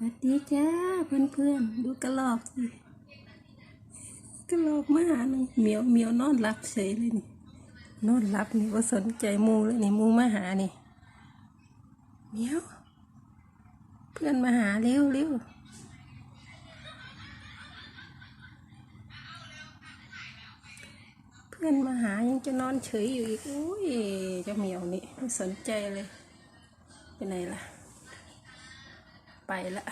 วัสดีจ้าเพื่อนเพื่อนๆดูกระลอกสิกระลอกมาหาหนึ่งเหมียวเหมียวนอนหลับเฉยเลยนี่นอนหลับนี่ว่าสนใจมูเลยนี่มูมาหานี่เหมียว เพื่อนมาหาเร็วเร็วเพื่อนมาหายังจะนอนเฉยอยู่อีกโอ้ยเจ้าเหมียวนี่ไม่สนใจเลยไปไหนล่ะ ไปละ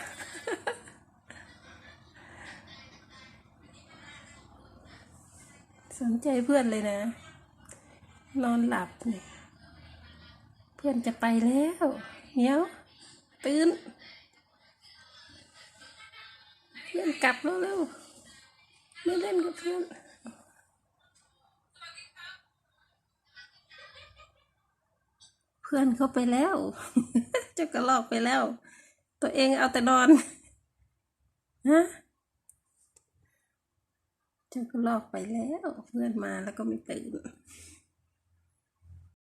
สนใจเพื่อนเลยนะ นอนหลับนี่เพื่อนจะไปแล้วเหมียตื่นเพื่อนกลับแล้วเร็วไม่เล่นกับเพื่อนเพื่อนเขาไปแล้ว เจ้ากระลอกไปแล้ว ตัวเองเอาแต่นอนฮะเจ้าก็ลอกไปแล้ว เพื่อนมาแล้วก็ไม่ตื่น